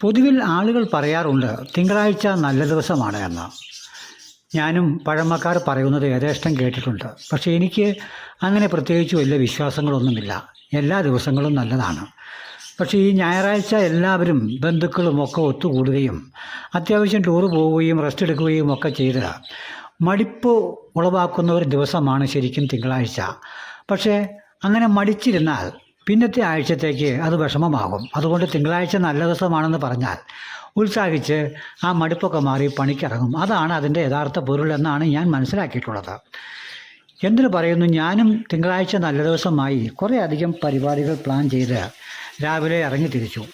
പൊതുവിൽ ആളുകൾ പറയാറുണ്ട് തിങ്കളാഴ്ച നല്ല ദിവസമാണ് എന്ന്. ഞാനും പഴമക്കാർ പറയുന്നത് യഥേഷ്ടം കേട്ടിട്ടുണ്ട്. പക്ഷേ എനിക്ക് അങ്ങനെ പ്രത്യേകിച്ച് വലിയ വിശ്വാസങ്ങളൊന്നുമില്ല. എല്ലാ ദിവസങ്ങളും നല്ലതാണ്. പക്ഷേ ഈ ഞായറാഴ്ച എല്ലാവരും ബന്ധുക്കളും ഒക്കെ ഒത്തുകൂടുകയും അത്യാവശ്യം ടൂറ് പോവുകയും റെസ്റ്റ് എടുക്കുകയും ഒക്കെ ചെയ്ത് മടിപ്പ് ഉളവാക്കുന്ന ഒരു ദിവസമാണ് ശരിക്കും തിങ്കളാഴ്ച. പക്ഷേ അങ്ങനെ മടിച്ചിരുന്നാൽ പിന്നത്തെ ആഴ്ചത്തേക്ക് അത് വിഷമമാകും. അതുകൊണ്ട് തിങ്കളാഴ്ച നല്ല ദിവസമാണെന്ന് പറഞ്ഞാൽ ഉത്സാഹിച്ച് ആ മടുപ്പൊക്കെ മാറി പണിക്കിറങ്ങും. അതാണ് അതിന്റെ യഥാർത്ഥ പൊരുൾ എന്നാണ് ഞാൻ മനസ്സിലാക്കിയിട്ടുള്ളത്. എന്തിനു പറയുന്നു? ഞാനും തിങ്കളാഴ്ച നല്ല ദിവസമായി കുറേയധികം പരിപാടികൾ പ്ലാൻ ചെയ്ത് രാവിലെ ഇറങ്ങി തിരിച്ചു.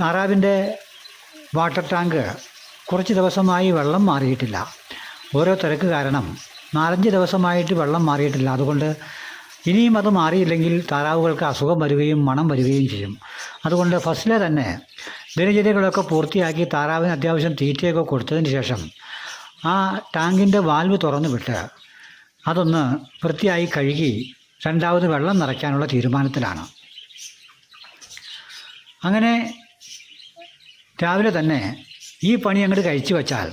താറാവിന്റെ വാട്ടർ ടാങ്ക് കുറച്ച് ദിവസമായി വെള്ളം മാറിയിട്ടില്ല. ഓരോ തിരക്ക് കാരണം നാലഞ്ച് ദിവസമായിട്ട് വെള്ളം മാറിയിട്ടില്ല. അതുകൊണ്ട് ഇനിയും അത് മാറിയില്ലെങ്കിൽ താറാവുകൾക്ക് അസുഖം വരികയും മണം വരികയും ചെയ്യും. അതുകൊണ്ട് ഫസ്റ്റിലെ തന്നെ ദിനചര്യകളൊക്കെ പൂർത്തിയാക്കി താറാവിന് അത്യാവശ്യം തീറ്റയൊക്കെ കൊടുത്തതിന് ശേഷം ആ ടാങ്കിന്റെ വാൽവ് തുറന്നു വിട്ട് അതൊന്ന് വൃത്തിയായി കഴുകി രണ്ടാമത് വെള്ളം നിറയ്ക്കാനുള്ള തീരുമാനത്തിലാണ്. അങ്ങനെ രാവിലെ തന്നെ ഈ പണി അങ്ങോട്ട് കഴിച്ചു വച്ചാൽ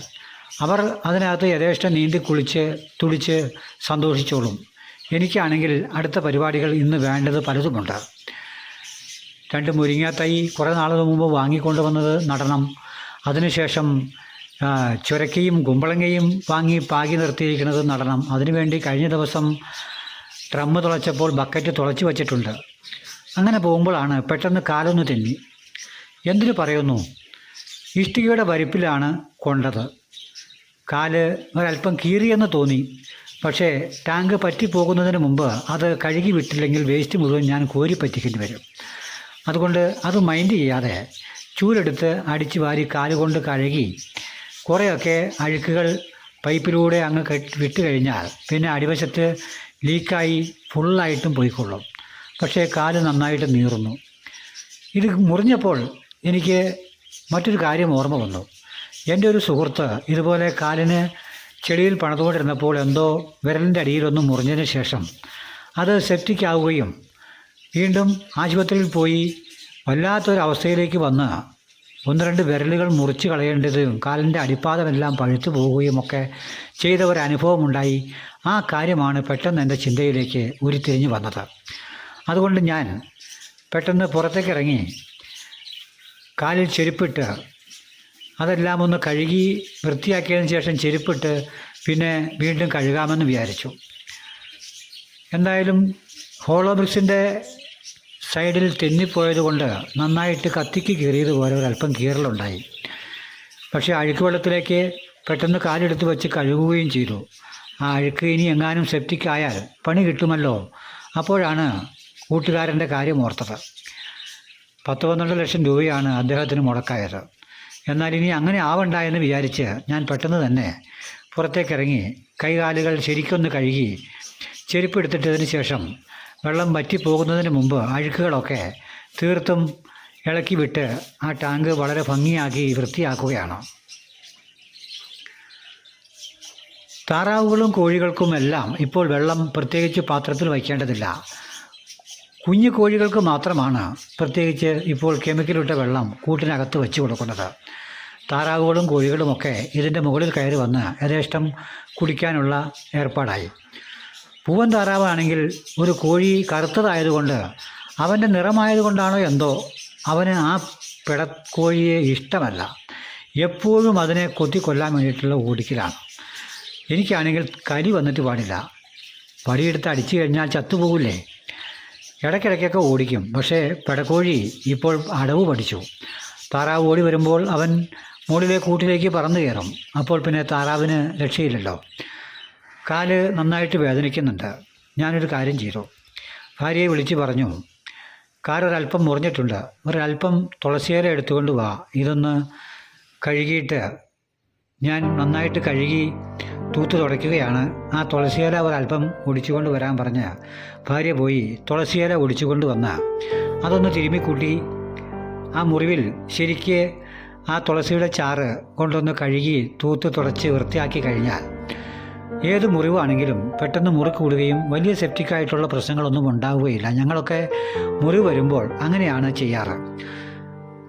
അവർ അതിനകത്ത് യഥേഷ്ടം നീന്തി കുളിച്ച് തുടിച്ച് സന്തോഷിച്ചോളും. എനിക്കാണെങ്കിൽ അടുത്ത പരിപാടികൾ ഇന്ന് വേണ്ടത് പലതുമുണ്ട് രണ്ട് മുരിങ്ങാത്തൈ കുറേ നാളുകൾ മുമ്പ് വാങ്ങിക്കൊണ്ട് വന്നത് നടണം അതിനുശേഷം ചുരക്കയും കുമ്പളങ്ങയും വാങ്ങി പാകി നിർത്തിയിരിക്കുന്നത് നടണം അതിനുവേണ്ടി കഴിഞ്ഞ ദിവസം ഡ്രമ്മ് തുളച്ചപ്പോൾ ബക്കറ്റ് തുളച്ചു വച്ചിട്ടുണ്ട്. അങ്ങനെ പോകുമ്പോഴാണ് പെട്ടെന്ന് കാലൊന്ന് തെന്നി. എന്തിനു പറയുന്നു? ഇഷ്ടികയുടെ വരിപ്പിലാണ് കൊണ്ടത്. കാൽ ഒരല്പം കീറിയെന്ന് തോന്നി. പക്ഷേ ടാങ്ക് പറ്റിപ്പോകുന്നതിന് മുമ്പ് അത് കഴുകി വിട്ടില്ലെങ്കിൽ വേസ്റ്റ് മുഴുവൻ ഞാൻ കോരി പറ്റിക്കേണ്ടി വരും. അതുകൊണ്ട് അത് മൈൻഡ് ചെയ്യാതെ ചൂലെടുത്ത് അടിച്ചു വാരി കാലുകൊണ്ട് കഴുകി കുറേയൊക്കെ അഴുക്കുകൾ പൈപ്പിലൂടെ അങ്ങ് കെട്ടി വിട്ട് കഴിഞ്ഞാൽ പിന്നെ അടിവശത്ത് ലീക്കായി ഫുള്ളായിട്ടും പോയിക്കൊള്ളും. പക്ഷേ കാൽ നന്നായിട്ട് നീറുന്നു. ഇത് മുറിഞ്ഞപ്പോൾ എനിക്ക് മറ്റൊരു കാര്യം ഓർമ്മ വന്നു. എന്റെ ഒരു സുഹൃത്ത് ഇതുപോലെ കാലിന് ചെടിയിൽ പണിതുകൊണ്ടിരുന്നപ്പോൾ എന്തോ വിരലിന്റെ അടിയിലൊന്ന് മുറിഞ്ഞതിന് ശേഷം അത് സെപ്റ്റിക് ആവുകയും വീണ്ടും ആശുപത്രിയിൽ പോയി വല്ലാത്തൊരവസ്ഥയിലേക്ക് വന്ന് ഒന്ന് രണ്ട് വിരലുകൾ മുറിച്ച് കളയേണ്ടതും കാലിന്റെ അടിപ്പാദമെല്ലാം പഴുത്തു പോവുകയും ഒക്കെ ചെയ്ത ഒരു അനുഭവമുണ്ടായി ആ കാര്യമാണ് പെട്ടെന്ന് എന്റെ ചിന്തയിലേക്ക് ഉരുത്തിരിഞ്ഞു വന്നത്. അതുകൊണ്ട് ഞാൻ പെട്ടെന്ന് പുറത്തേക്കിറങ്ങി കാലിൽ ചെരുപ്പിട്ട് അതെല്ലാം ഒന്ന് കഴുകി വൃത്തിയാക്കിയതിന് ശേഷം ചെരുപ്പിട്ട് പിന്നെ വീണ്ടും കഴുകാമെന്ന് വിചാരിച്ചു. എന്തായാലും ഹോളോ ബ്രിക്സിന്റെ സൈഡിൽ തെന്നിപ്പോയത് കൊണ്ട് നന്നായിട്ട് കത്തിക്ക് കീറിയതുപോലെ ഒരല്പം കീറലുണ്ടായി. പക്ഷേ അഴുക്ക് വെള്ളത്തിലേക്ക് പെട്ടെന്ന് കാലെടുത്ത് വെച്ച് കഴുകുകയും ചെയ്തു. ആ അഴുക്ക് ഇനി എങ്ങാനും സെപ്റ്റിക് ആയാൽ പണി കിട്ടുമല്ലോ? അപ്പോഴാണ് കൂട്ടുകാരന്റെ കാര്യം ഓർത്തത്. പത്ത് പന്ത്രണ്ട് ലക്ഷം രൂപയാണ് അദ്ദേഹത്തിന് മുടക്കായത്. എന്നാൽ ഇനി അങ്ങനെ ആവണ്ട എന്ന് വിചാരിച്ച് ഞാൻ പെട്ടെന്ന് തന്നെ പുറത്തേക്കിറങ്ങി കൈകാലുകൾ ശരിക്കൊന്ന് കഴുകി ചെരുപ്പ് എടുത്തിട്ടതിന് ശേഷം വെള്ളം വറ്റിപ്പോകുന്നതിന് മുമ്പ് അഴുക്കുകളൊക്കെ തീർത്തും ഇളക്കി വിട്ട് ആ ടാങ്ക് വളരെ ഭംഗിയാക്കി വൃത്തിയാക്കുകയാണ്. താറാവുകളും കോഴികൾക്കുമെല്ലാം ഇപ്പോൾ വെള്ളം പ്രത്യേകിച്ച് പാത്രത്തിൽ വയ്ക്കേണ്ടതില്ല. കുഞ്ഞു കോഴികൾക്ക് മാത്രമാണ് പ്രത്യേകിച്ച് ഇപ്പോൾ കെമിക്കലിട്ട വെള്ളം കൂട്ടിനകത്ത് വെച്ച് കൊടുക്കുന്നത്. താറാവുകളും കോഴികളുമൊക്കെ ഇതിന്റെ മുകളിൽ കയറി വന്ന് യഥേഷ്ടം കുടിക്കാനുള്ള ഏർപ്പാടായി. പൂവൻ താറാവാണെങ്കിൽ ഒരു കോഴി കറുത്തതായതുകൊണ്ട് അവന്റെ നിറമായതുകൊണ്ടാണോ എന്തോ അവന് ആ പിടക്കോഴിയെ ഇഷ്ടമല്ല. എപ്പോഴും അതിനെ കൊത്തി കൊല്ലാൻ വേണ്ടിയിട്ടുള്ള ഓടിക്കലാണ്. എനിക്കാണെങ്കിൽ കരി വന്നിട്ട് പാടില്ല. പടിയെടുത്ത് അടിച്ചു കഴിഞ്ഞാൽ ചത്തുപോകില്ലേ ഇടയ്ക്കിടയ്ക്കൊക്കെ ഓടിക്കും. പക്ഷേ പെടക്കോഴി ഇപ്പോൾ അടവ് പഠിച്ചു. താറാവ് ഓടി വരുമ്പോൾ അവൻ മുകളിലെ കൂട്ടിലേക്ക് പറന്നു കയറും. അപ്പോൾ പിന്നെ താറാവിന് രക്ഷയില്ലല്ലോ. കാൽ നന്നായിട്ട് വേദനിക്കുന്നുണ്ട്. ഞാനൊരു കാര്യം ചെയ്തു. ഭാര്യയെ വിളിച്ച് പറഞ്ഞു കാലൊരല്പം മുറിഞ്ഞിട്ടുണ്ട്. ഒരല്പം തുളസിയില എടുത്തുകൊണ്ട് വാ. ഇതൊന്ന് കഴുകിയിട്ട് ഞാൻ നന്നായിട്ട് കഴുകി തൂത്ത് തുടയ്ക്കുകയാണ്. ആ തുളസിയില ഒരല്പം ഒടിച്ചുകൊണ്ട് വരാൻ പറഞ്ഞ ഭാര്യ പോയി തുളസിയില ഒടിച്ചുകൊണ്ട് വന്ന. അതൊന്ന് തിരുമ്മിക്കൂട്ടി. ആ മുറിവിൽ ശരിക്ക് ആ തുളസിയുടെ ചാറ് കൊണ്ടൊന്ന് കഴുകി തൂത്ത് തുടച്ച് വൃത്തിയാക്കി കഴിഞ്ഞാൽ ഏത് മുറിവാണെങ്കിലും പെട്ടെന്ന് മുറി കൂടുകയും വലിയ സെപ്റ്റിക്കായിട്ടുള്ള പ്രശ്നങ്ങളൊന്നും ഉണ്ടാവുകയില്ല. ഞങ്ങളൊക്കെ മുറിവ് വരുമ്പോൾ അങ്ങനെയാണ് ചെയ്യാറ്.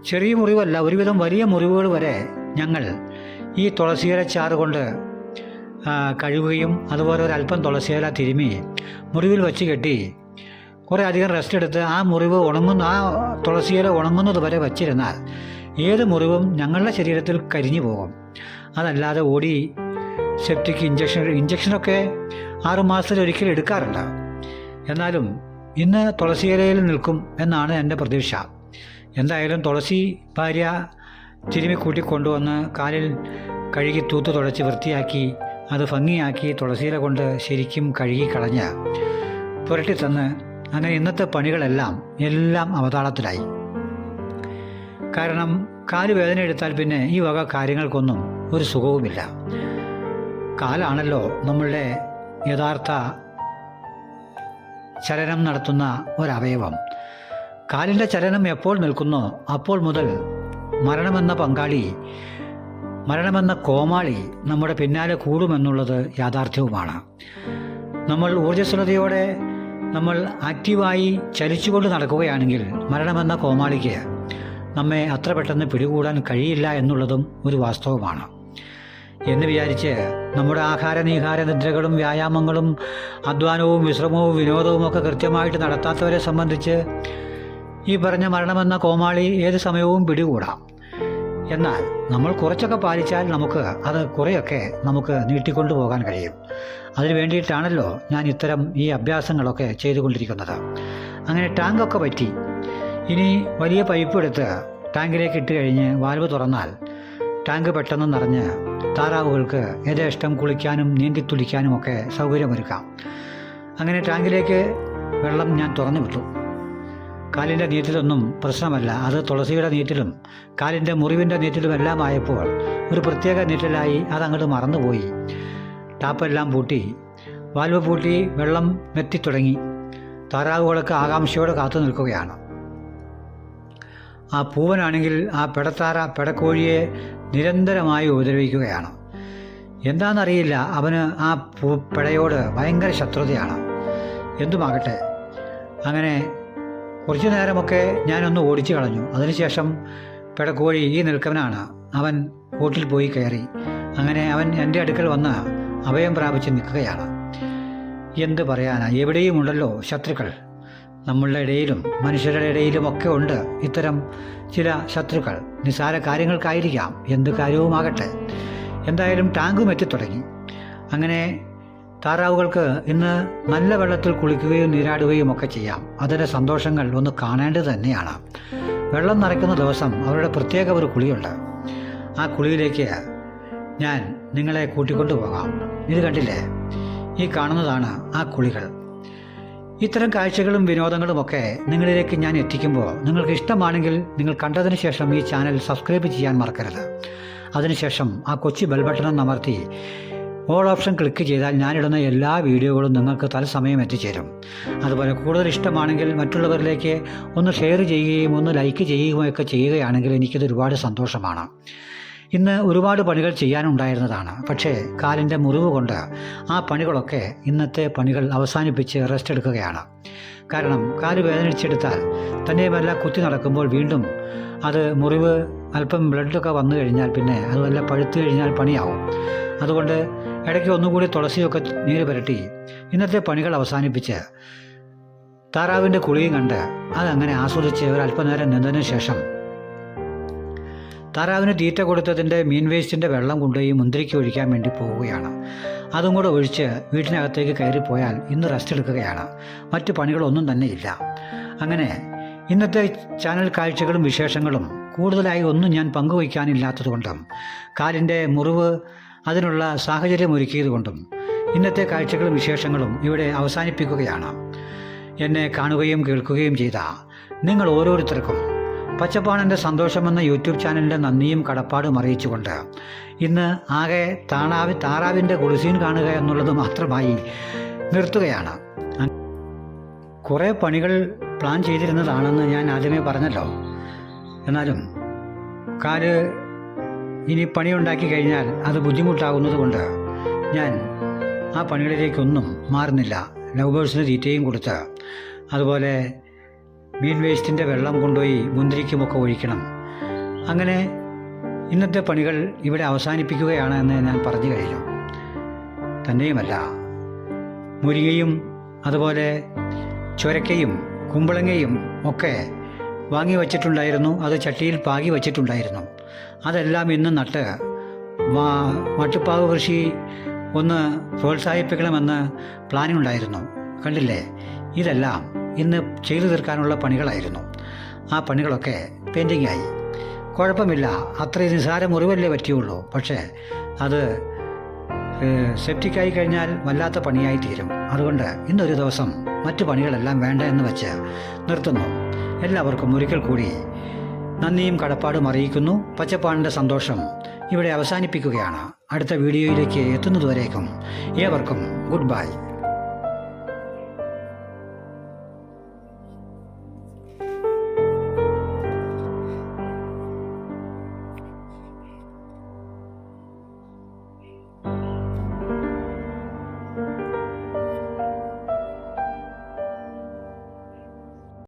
ചെറിയ മുറിവല്ല ഒരുവിധം വലിയ മുറിവുകൾ വരെ ഞങ്ങൾ ഈ തുളസിയില ചാറ് കൊണ്ട് കഴുകുകയും അതുപോലെ ഒരു അല്പം തുളസിയില തിരുമി മുറിവിൽ വെച്ച് കെട്ടി കുറേ അധികം റെസ്റ്റ് എടുത്ത് ആ മുറിവ് ഉണങ്ങുന്ന ആ തുളസിയില ഉണങ്ങുന്നത് വരെ വച്ചിരുന്നാൽ ഏത് മുറിവും ഞങ്ങളുടെ ശരീരത്തിൽ കരിഞ്ഞു പോകും. അതല്ലാതെ ഓടി സെപ്റ്റിക് ഇഞ്ചക്ഷൻ ഇഞ്ചക്ഷനൊക്കെ ആറുമാസത്തിൽ ഒരിക്കൽ എടുക്കാറുണ്ട് എന്നാലും ഇന്ന് തുളസിയിലയിൽ നിൽക്കും എന്നാണ് എന്റെ പ്രതീക്ഷ. എന്തായാലും തുളസി ഭാര്യ തിരുമി കൂട്ടിക്കൊണ്ടുവന്ന് കാലിൽ കഴുകി തൂത്ത് തുടച്ച് വൃത്തിയാക്കി അത് ഭംഗിയാക്കി തുളസിയില കൊണ്ട് ശരിക്കും കഴുകി കളഞ്ഞ് പുരട്ടി തന്ന് അങ്ങനെ ഇന്നത്തെ പണികളെല്ലാം എല്ലാം അവതാളത്തിലായി. കാരണം കാൽ വേദന എടുത്താൽ പിന്നെ ഈ വക കാര്യങ്ങൾക്കൊന്നും ഒരു സുഖവുമില്ല. കാലാണല്ലോ നമ്മളുടെ യഥാർത്ഥ ചലനം നടത്തുന്ന ഒരവയവം. കാലിന്റെ ചലനം എപ്പോൾ നിൽക്കുന്നോ അപ്പോൾ മുതൽ മരണമെന്ന പങ്കാളി മരണമെന്ന കോമാളി നമ്മുടെ പിന്നാലെ കൂടുമെന്നുള്ളത് യാഥാർത്ഥ്യവുമാണ്. നമ്മൾ ഊർജസ്വലതയോടെ നമ്മൾ ആക്റ്റീവായി ചലിച്ചുകൊണ്ട് നടക്കുകയാണെങ്കിൽ മരണമെന്ന കോമാളിക്ക് നമ്മെ അത്ര പെട്ടെന്ന് പിടികൂടാൻ കഴിയില്ല എന്നുള്ളതും ഒരു വാസ്തവമാണ്. എന്ന് വിചാരിച്ച് നമ്മുടെ ആഹാര നീഹാര നിദ്രകളും വ്യായാമങ്ങളും അധ്വാനവും വിശ്രമവും വിനോദവും ഒക്കെ കൃത്യമായിട്ട് നടത്താത്തവരെ സംബന്ധിച്ച് ഈ പറഞ്ഞ മരണമെന്ന കോമാളി ഏത് സമയവും പിടികൂടാം. എന്നാൽ നമ്മൾ കുറച്ചൊക്കെ പാലിച്ചാൽ നമുക്ക് അത് കുറേയൊക്കെ നമുക്ക് നീട്ടിക്കൊണ്ടു പോകാൻ കഴിയും. അതിനു വേണ്ടിയിട്ടാണല്ലോ ഞാൻ ഇത്തരം ഈ അഭ്യാസങ്ങളൊക്കെ ചെയ്തുകൊണ്ടിരിക്കുന്നത്. അങ്ങനെ ടാങ്കൊക്കെ പറ്റി. ഇനി വലിയ പൈപ്പ് എടുത്ത് ടാങ്കിലേക്ക് ഇട്ട് കഴിഞ്ഞ് വാൽവ് തുറന്നാൽ ടാങ്ക് പെട്ടെന്ന് നിറഞ്ഞ് താറാവുകൾക്ക് യഥേഷ്ടം കുളിക്കാനും നീന്തിത്തുടിക്കാനും ഒക്കെ സൗകര്യമൊരുക്കാം. അങ്ങനെ ടാങ്കിലേക്ക് വെള്ളം ഞാൻ തുറന്നു വിട്ടു. കാലിന്റെ നീറ്റിലൊന്നും പ്രശ്നമല്ല. അത് തുളസിയുടെ നീറ്റിലും കാലിന്റെ മുറിവിന്റെ നീറ്റിലും എല്ലാം ആയപ്പോൾ ഒരു പ്രത്യേക നീറ്റിലായി അതങ്ങോട്ട് മറന്നുപോയി. ടാപ്പെല്ലാം പൂട്ടി. വാൽവ് പൂട്ടി വെള്ളം മെത്തിത്തുടങ്ങി. താറാവുകളൊക്കെ ആകാംക്ഷയോടെ കാത്തു നിൽക്കുകയാണ്. ആ പൂവനാണെങ്കിൽ ആ പെടത്താറ പെടക്കോഴിയെ നിരന്തരമായി ഉപദ്രവിക്കുകയാണ്. എന്താണെന്നറിയില്ല. അവന് ആ പൂ പെടയോട് ഭയങ്കര ശത്രുതയാണ്. എന്തുമാകട്ടെ? അങ്ങനെ കുറച്ചു നേരമൊക്കെ ഞാനൊന്ന് ഓടിച്ചു കളഞ്ഞു. അതിനുശേഷം പെടക്കോഴി ഈ നിൽക്കവനാണ്. അവൻ ബോട്ടിൽ പോയി കയറി. അങ്ങനെ അവൻ എന്റെ അടുക്കൽ വന്ന് അഭയം പ്രാപിച്ച് നിൽക്കുകയാണ്. എന്ത് പറയാനാ? എവിടെയും ഉണ്ടല്ലോ ശത്രുക്കൾ. നമ്മളുടെ ഇടയിലും മനുഷ്യരുടെ ഇടയിലും ഒക്കെ ഉണ്ട് ഇത്തരം ചില ശത്രുക്കൾ. നിസ്സാര കാര്യങ്ങൾക്കായിരിക്കാം. എന്ത് കാര്യവുമാകട്ടെ. എന്തായാലും ടാങ്കും എത്തിത്തുടങ്ങി. അങ്ങനെ താറാവുകൾക്ക് ഇന്ന് നല്ല വെള്ളത്തിൽ കുളിക്കുകയും നീരാടുകയും ഒക്കെ ചെയ്യാം. അതിന്റെ സന്തോഷങ്ങൾ ഒന്ന് കാണേണ്ടത് തന്നെയാണ്. വെള്ളം നിറയ്ക്കുന്ന ദിവസം അവരുടെ പ്രത്യേക ഒരു കുളിയുണ്ട്. ആ കുളിയിലേക്ക് ഞാൻ നിങ്ങളെ കൂട്ടിക്കൊണ്ടു പോകാം. ഇത് കണ്ടില്ലേ? ഈ കാണുന്നതാണ് ആ കുളികൾ. ഇത്തരം കാഴ്ചകളും വിനോദങ്ങളും ഒക്കെ നിങ്ങളിലേക്ക് ഞാൻ എത്തിക്കുമ്പോൾ നിങ്ങൾക്ക് ഇഷ്ടമാണെങ്കിൽ നിങ്ങൾ കണ്ടതിന് ശേഷം ഈ ചാനൽ സബ്സ്ക്രൈബ് ചെയ്യാൻ മറക്കരുത്. അതിനുശേഷം ആ കൊച്ചു ബെൽബട്ടണം അമർത്തി ഓൾ ഓപ്ഷൻ ക്ലിക്ക് ചെയ്താൽ ഞാനിടുന്ന എല്ലാ വീഡിയോകളും നിങ്ങൾക്ക് തത്സമയം എത്തിച്ചേരും. അതുപോലെ കൂടുതൽ ഇഷ്ടമാണെങ്കിൽ മറ്റുള്ളവരിലേക്ക് ഒന്ന് ഷെയർ ചെയ്യുകയും ഒന്ന് ലൈക്ക് ചെയ്യുകയും ഒക്കെ ചെയ്യുകയാണെങ്കിൽ എനിക്കത് ഒരുപാട് സന്തോഷമാണ്. ഇന്ന് ഒരുപാട് പണികൾ ചെയ്യാനുണ്ടായിരുന്നതാണ്. പക്ഷേ കാലിന്റെ മുറിവ് കൊണ്ട് ആ പണികളൊക്കെ ഇന്നത്തെ പണികൾ അവസാനിപ്പിച്ച് റെസ്റ്റ് എടുക്കുകയാണ്. കാരണം കാൽ വേദനിച്ചെടുത്താൽ തന്നെയുമല്ല കുത്തി നടക്കുമ്പോൾ വീണ്ടും അത് മുറിവ് അല്പം ബ്ലഡൊക്കെ വന്നു കഴിഞ്ഞാൽ പിന്നെ അത് വല്ല പഴുത്തു കഴിഞ്ഞാൽ പണിയാവും. അതുകൊണ്ട് ഇടയ്ക്ക് ഒന്നുകൂടി തുളസിയൊക്കെ നീര് പുരട്ടി. ഇന്നത്തെ പണികൾ അവസാനിപ്പിച്ച് താറാവിന്റെ കുളിയും കണ്ട് അതങ്ങനെ ആസ്വദിച്ച് ഒരു അല്പനേരം നിന്നതിന് ശേഷം താറാവിന് തീറ്റ കൊടുത്തതിന്റെ മീൻ വേസ്റ്റിന്റെ വെള്ളം കൊണ്ടുപോയി മുന്തിരിക്ക് ഒഴിക്കാൻ വേണ്ടി പോവുകയാണ്. അതും കൂടെ ഒഴിച്ച് വീട്ടിനകത്തേക്ക് കയറിപ്പോയാൽ ഇന്ന് റെസ്റ്റ് എടുക്കുകയാണ്. മറ്റു പണികളൊന്നും തന്നെ ഇല്ല. അങ്ങനെ ഇന്നത്തെ ചാനൽ കാഴ്ചകളും വിശേഷങ്ങളും കൂടുതലായി ഒന്നും ഞാൻ പങ്കുവയ്ക്കാനില്ലാത്തതുകൊണ്ടും കാലിന്റെ മുറിവ് അതിനുള്ള സാഹചര്യം ഒരുക്കിയതുകൊണ്ടും ഇന്നത്തെ കാഴ്ചകളും വിശേഷങ്ങളും ഇവിടെ അവസാനിപ്പിക്കുകയാണ്. എന്നെ കാണുകയും കേൾക്കുകയും ചെയ്ത നിങ്ങൾ ഓരോരുത്തർക്കും പച്ചപ്പാണന്റെ സന്തോഷമെന്ന യൂട്യൂബ് ചാനലിന്റെ നന്ദിയും കടപ്പാടും അറിയിച്ചുകൊണ്ട് ഇന്ന് ആകെ താണാവി താറാവിന്റെ കുളിസീൻ കാണുക എന്നുള്ളത് മാത്രമായി നിർത്തുകയാണ്. കുറേ പണികൾ പ്ലാൻ ചെയ്തിരുന്നതാണെന്ന് ഞാൻ ആദ്യമേ പറഞ്ഞല്ലോ. എന്നാലും കാൽ ഇനി പണിയുണ്ടാക്കി കഴിഞ്ഞാൽ അത് ബുദ്ധിമുട്ടാകുന്നത് കൊണ്ട് ഞാൻ ആ പണികളിലേക്കൊന്നും മാറുന്നില്ല. ലവ് ബേഴ്സിന് തീറ്റയും കൊടുത്ത് അതുപോലെ മീൻ വേസ്റ്റിന്റെ വെള്ളം കൊണ്ടുപോയി മുന്തിരിക്കുമൊക്കെ ഒഴിക്കണം. അങ്ങനെ ഇന്നത്തെ പണികൾ ഇവിടെ അവസാനിപ്പിക്കുകയാണ് എന്ന് ഞാൻ പറഞ്ഞു കഴിഞ്ഞു. തന്നെയുമല്ല മുരിങ്ങയും അതുപോലെ ചുരക്കയും കുമ്പളങ്ങയും ഒക്കെ വാങ്ങി വച്ചിട്ടുണ്ടായിരുന്നു. അത് ചട്ടിയിൽ പാകി വച്ചിട്ടുണ്ടായിരുന്നു. അതെല്ലാം ഇന്ന് നട്ട് മട്ടുപ്പാവ് കൃഷി ഒന്ന് പ്രോത്സാഹിപ്പിക്കണമെന്ന് പ്ലാനിംഗ് ഉണ്ടായിരുന്നു കണ്ടില്ലേ? ഇതെല്ലാം ഇന്ന് ചെയ്തു തീർക്കാനുള്ള പണികളായിരുന്നു. ആ പണികളൊക്കെ പെൻഡിങ് ആയി കുഴപ്പമില്ല. അത്രയും നിസ്സാര മുറിവല്ലേ പറ്റിയുള്ളൂ. പക്ഷേ അത് സെപ്റ്റിക്കായി കഴിഞ്ഞാൽ വല്ലാത്ത പണിയായി തീരും. അതുകൊണ്ട് ഇന്നൊരു ദിവസം മറ്റു പണികളെല്ലാം വേണ്ട എന്ന് വെച്ച് നിർത്തുന്നു. എല്ലാവർക്കും ഒരിക്കൽ കൂടി നന്ദിയും കടപ്പാടും അറിയിക്കുന്നു. പച്ചപ്പാടിന്റെ സന്തോഷം ഇവിടെ അവസാനിപ്പിക്കുകയാണ്. അടുത്ത വീഡിയോയിലേക്ക് എത്തുന്നതുവരേക്കും ഏവർക്കും ഗുഡ് ബൈ.